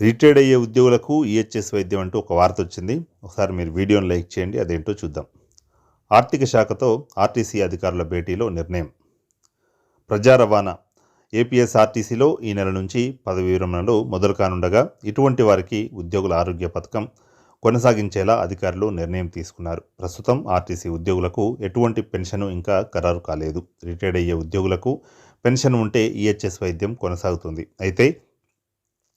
Retired అయ్యే ఉద్యోగులకు EHS వైద్యం అంటూ ఒక వార్త వచ్చింది. ఒకసారి మీరు వీడియోని లైక్ చేయండి అదేంటో చూద్దాం. ఆర్థిక శాఖతో ఆర్టీసీ అధికారుల భేటీలో నిర్ణయం. ప్రజా రవాణా. ఏపీఎస్ఆర్టీసీలో ఈ నెల నుంచి పదవి విరమణలు మొదలు కానుండగా ఇటువంటి వారికి ఉద్యోగుల ఆరోగ్య పథకం కొనసాగించేలా అధికారులు నిర్ణయం తీసుకున్నారు. ప్రస్తుతం ఆర్టీసీ ఉద్యోగులకు ఎటువంటి పెన్షన్ ఇంకా ఖరారు కాలేదు. రిటైర్డ్ అయ్యే ఉద్యోగులకు పెన్షన్ ఉంటే ఈహెచ్ఎస్ వైద్యం కొనసాగుతుంది. అయితే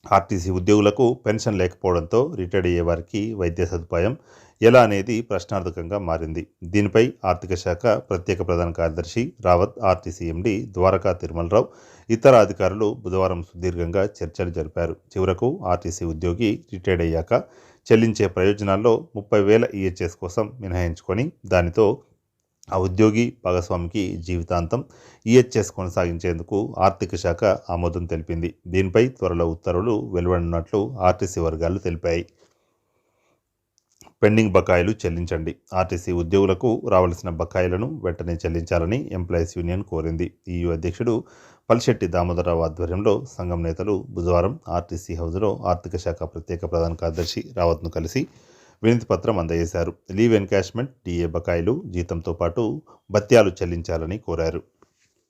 ఆర్టీసీ ఉద్యోగులకు పెన్షన్ లేకపోవడంతో రిటైర్డ్ అయ్యే వారికి వైద్య సదుపాయం ఎలా అనేది ప్రశ్నార్థకంగా మారింది. దీనిపై ఆర్థిక శాఖ ప్రత్యేక ప్రధాన కార్యదర్శి రావత్ ఆర్టీసీ ఎండి ద్వారకా తిరుమలరావు ఇతర అధికారులు బుధవారం సుదీర్ఘంగా చర్చలు జరిపారు. చివరకు ఆర్టీసీ ఉద్యోగి రిటైర్డ్ అయ్యాక చెల్లించే ప్రయోజనాల్లో ముప్పై వేల ఈహెచ్ఎస్ కోసం మినహాయించుకొని దానితో ఆ ఉద్యోగి భాగస్వామికి జీవితాంతం ఈహెచ్ఎస్ కొనసాగించేందుకు ఆర్థిక శాఖ ఆమోదం తెలిపింది. దీనిపై త్వరలో ఉత్తర్వులు వెలువడినట్లు ఆర్టీసీ వర్గాలు తెలిపాయి. పెండింగ్ బకాయిలు చెల్లించండి. ఆర్టీసీ ఉద్యోగులకు రావాల్సిన బకాయిలను వెంటనే చెల్లించాలని ఎంప్లాయీస్ యూనియన్ కోరింది. ఈయూ అధ్యక్షుడు పల్శెట్టి దామోదరరావు ఆధ్వర్యంలో సంఘం నేతలు బుధవారం ఆర్టీసీ హౌజ్లో ఆర్థిక శాఖ ప్రత్యేక ప్రధాన కార్యదర్శి రావత్ను కలిసి వినతి పత్రం అందజేశారు. లీవ్ ఎన్కాష్మెంట్ డిఏ బకాయిలు జీతంతో పాటు భత్యాలు చెల్లించాలని కోరారు.